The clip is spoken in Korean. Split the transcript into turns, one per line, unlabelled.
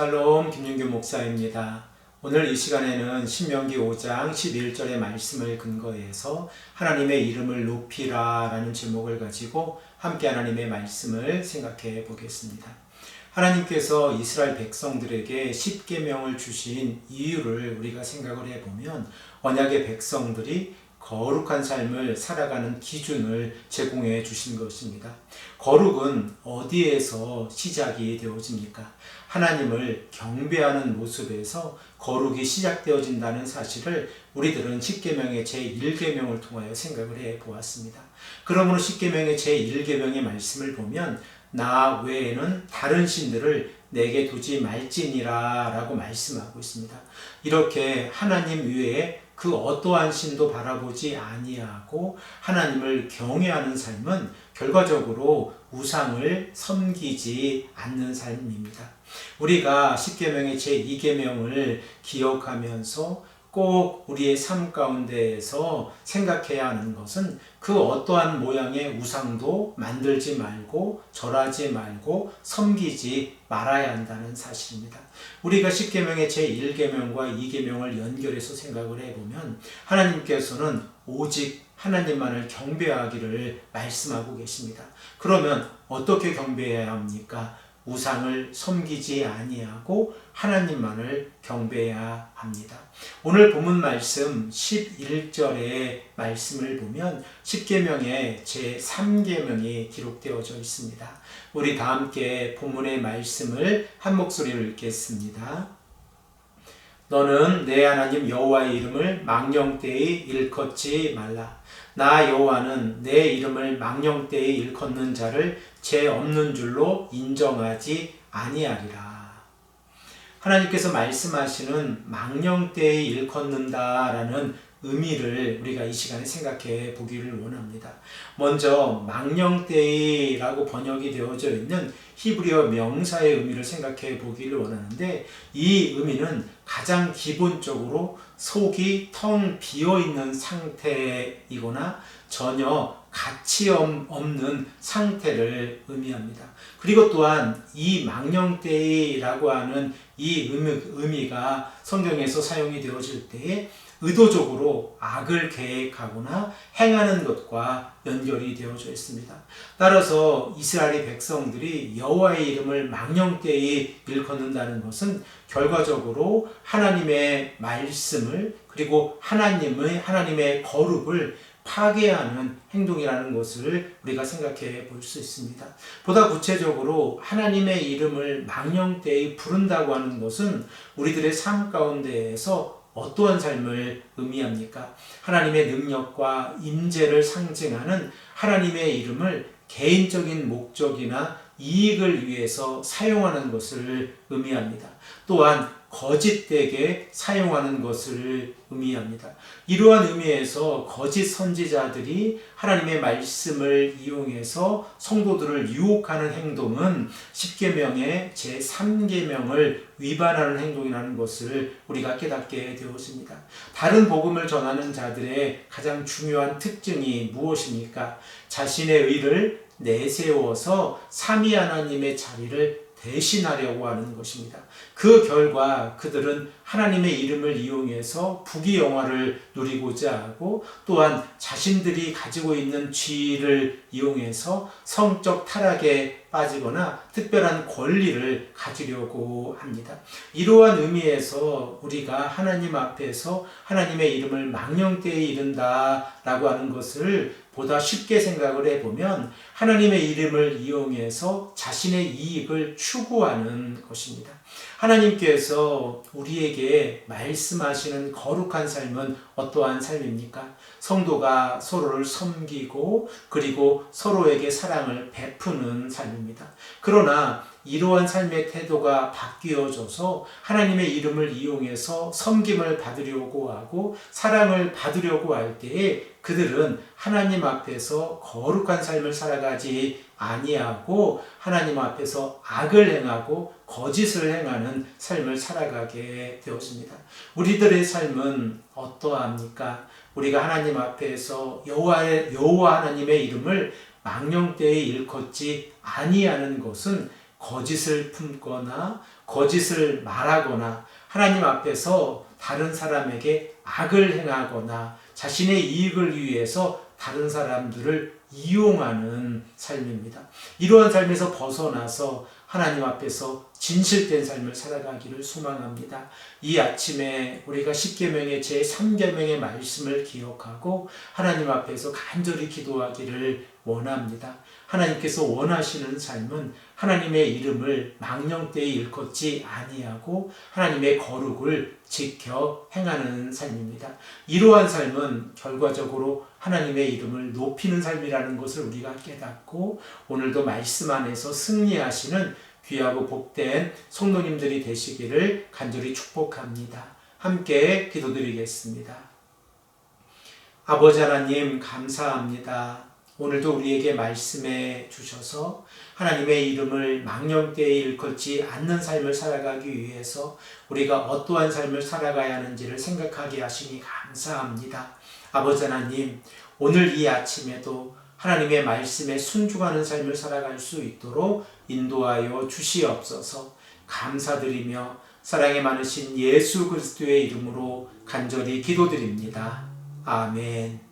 샬롬 김윤규 목사입니다. 오늘 이 시간에는 신명기 5장 11절의 말씀을 근거해서 하나님의 이름을 높이라 라는 제목을 가지고 함께 하나님의 말씀을 생각해 보겠습니다. 하나님께서 이스라엘 백성들에게 10계명을 주신 이유를 우리가 생각을 해보면 언약의 백성들이 거룩한 삶을 살아가는 기준을 제공해 주신 것입니다. 거룩은 어디에서 시작이 되어집니까? 하나님을 경배하는 모습에서 거룩이 시작되어진다는 사실을 우리들은 10계명의 제1계명을 통하여 생각을 해 보았습니다. 그러므로 10계명의 제1계명의 말씀을 보면 나 외에는 다른 신들을 내게 두지 말지니라 라고 말씀하고 있습니다. 이렇게 하나님 외에 그 어떠한 신도 바라보지 아니하고 하나님을 경외하는 삶은 결과적으로 우상을 섬기지 않는 삶입니다. 우리가 10계명의 제2계명을 기억하면서 꼭 우리의 삶 가운데에서 생각해야 하는 것은 그 어떠한 모양의 우상도 만들지 말고 절하지 말고 섬기지 말아야 한다는 사실입니다. 우리가 10계명의 제1계명과 2계명을 연결해서 생각을 해보면 하나님께서는 오직 하나님만을 경배하기를 말씀하고 계십니다. 그러면 어떻게 경배해야 합니까? 우상을 섬기지 아니하고 하나님만을 경배해야 합니다. 오늘 본문 말씀 11절의 말씀을 보면 10계명의 제 3계명이 기록되어져 있습니다. 우리 다 함께 본문의 말씀을 한 목소리로 읽겠습니다. 너는 내 하나님 여호와의 이름을 망령되이 일컫지 말라. 나 여호와는 내 이름을 망령되이 일컫는 자를 죄 없는 줄로 인정하지 아니하리라. 하나님께서 말씀하시는 망령되이 일컫는다라는 의미를 우리가 이 시간에 생각해 보기를 원합니다. 먼저 망령되이라고 번역이 되어져 있는 히브리어 명사의 의미를 생각해 보기를 원하는데 이 의미는 가장 기본적으로 속이 텅 비어 있는 상태이거나 전혀 가치 없는 상태를 의미합니다. 그리고 또한 이 망령되이라고 하는 이 의미, 의미가 성경에서 사용이 되어질 때에 의도적으로 악을 계획하거나 행하는 것과 연결이 되어져 있습니다. 따라서 이스라엘 백성들이 여호와의 이름을 망령되이 일컫는다는 것은 결과적으로 하나님의 말씀을 그리고 하나님의 하나님의 거룩을 파괴하는 행동이라는 것을 우리가 생각해 볼 수 있습니다. 보다 구체적으로 하나님의 이름을 망령되이 부른다고 하는 것은 우리들의 삶 가운데에서 어떠한 삶을 의미합니까? 하나님의 능력과 임재를 상징하는 하나님의 이름을 개인적인 목적이나 이익을 위해서 사용하는 것을 의미합니다. 또한 거짓되게 사용하는 것을 의미합니다. 이러한 의미에서 거짓 선지자들이 하나님의 말씀을 이용해서 성도들을 유혹하는 행동은 10계명의 제3계명을 위반하는 행동이라는 것을 우리가 깨닫게 되었습니다. 다른 복음을 전하는 자들의 가장 중요한 특징이 무엇입니까? 자신의 의를 내세워서 삼위 하나님의 자리를 대신하려고 하는 것입니다. 그 결과 그들은 하나님의 이름을 이용해서 부귀 영화를 누리고자 하고 또한 자신들이 가지고 있는 지위를 이용해서 성적 타락에 빠지거나 특별한 권리를 가지려고 합니다. 이러한 의미에서 우리가 하나님 앞에서 하나님의 이름을 망령되이 이른다라고 하는 것을 보다 쉽게 생각을 해보면 하나님의 이름을 이용해서 자신의 이익을 추구하는 것입니다. 하나님께서 우리에게 말씀하시는 거룩한 삶은 어떠한 삶입니까? 성도가 서로를 섬기고 그리고 서로에게 사랑을 베푸는 삶입니다. 그러나 이러한 삶의 태도가 바뀌어져서 하나님의 이름을 이용해서 섬김을 받으려고 하고 사랑을 받으려고 할 때에 그들은 하나님 앞에서 거룩한 삶을 살아가지 아니하고 하나님 앞에서 악을 행하고 거짓을 행하는 삶을 살아가게 되었습니다. 우리들의 삶은 어떠합니까? 우리가 하나님 앞에서 여호와 여호와 하나님의 이름을 망령되이 일컫지 아니하는 것은 거짓을 품거나 거짓을 말하거나 하나님 앞에서 다른 사람에게 악을 행하거나 자신의 이익을 위해서 다른 사람들을 이용하는 삶입니다. 이러한 삶에서 벗어나서 하나님 앞에서 진실된 삶을 살아가기를 소망합니다. 이 아침에 우리가 10계명의 제3계명의 말씀을 기억하고 하나님 앞에서 간절히 기도하기를 원합니다. 하나님께서 원하시는 삶은 하나님의 이름을 망령되이 일컫지 아니하고 하나님의 거룩을 지켜 행하는 삶입니다. 이러한 삶은 결과적으로 하나님의 이름을 높이는 삶이라는 것을 우리가 깨닫고 오늘도 말씀 안에서 승리하시는 귀하고 복된 성도님들이 되시기를 간절히 축복합니다. 함께 기도드리겠습니다. 아버지 하나님 감사합니다. 오늘도 우리에게 말씀해 주셔서 하나님의 이름을 망령되이 일컫지 않는 삶을 살아가기 위해서 우리가 어떠한 삶을 살아가야 하는지를 생각하게 하시니 감사합니다. 아버지 하나님, 오늘 이 아침에도 하나님의 말씀에 순종하는 삶을 살아갈 수 있도록 인도하여 주시옵소서 감사드리며 사랑이 많으신 예수 그리스도의 이름으로 간절히 기도드립니다. 아멘.